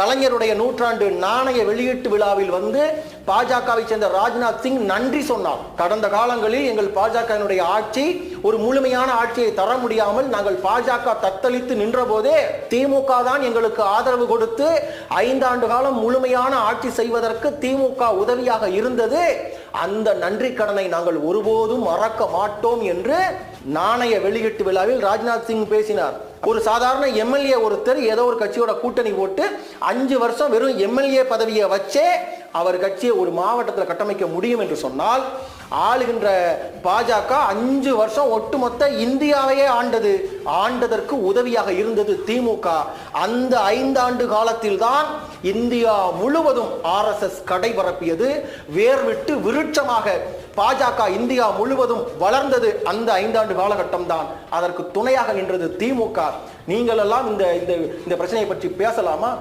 கலைஞருடைய நூற்றாண்டு நாணய வெளியீட்டு விழாவில் வந்து பாஜகவை சேர்ந்த ராஜ்நாத் சிங் நன்றி சொன்னார். கடந்த காலங்களில் எங்கள் பாஜகவினுடைய ஆட்சி ஒரு முழுமையான ஆட்சியை தர முடியாமல் நாங்கள் பாஜக தத்தளித்து நின்ற போதே திமுக தான் எங்களுக்கு ஆதரவு கொடுத்து ஐந்தாண்டு காலம் முழுமையான ஆட்சி செய்வதற்கு திமுக உதவியாக இருந்தது. அந்த நன்றி கடனை நாங்கள் ஒருபோதும் மறக்க மாட்டோம் என்று நாணய வெளியீட்டு விழாவில் ராஜ்நாத் சிங் பேசினார். ஒரு சாதாரண எம்எல்ஏ ஒருத்தர் ஏதோ ஒரு கட்சியோட கூட்டணி போட்டு அஞ்சு வருஷம் வெறும் எம்எல்ஏ பதவியை வச்சே அவர் கட்சியை ஒரு மாவட்டத்தில் கட்டமைக்க முடியும் என்று சொன்னால் ஆளுகின்ற பாஜக அஞ்சு வருஷம் ஒட்டுமொத்த இந்தியாவையே ஆண்டது. ஆண்டதற்கு உதவியாக இருந்தது திமுக. அந்த ஐந்தாண்டு காலத்தில் தான் இந்தியா முழுவதும் ஆர்எஸ்எஸ் கடை பரப்பியது. விருட்சமாக பாஜக இந்தியா முழுவதும் வளர்ந்தது அந்த ஐந்தாண்டு காலகட்டம் தான் அதற்கு துணையாக நின்றது திமுக. நீங்கள் எல்லாம் இந்த இந்த இந்த பிரச்சனையை பற்றி பேசலாமா?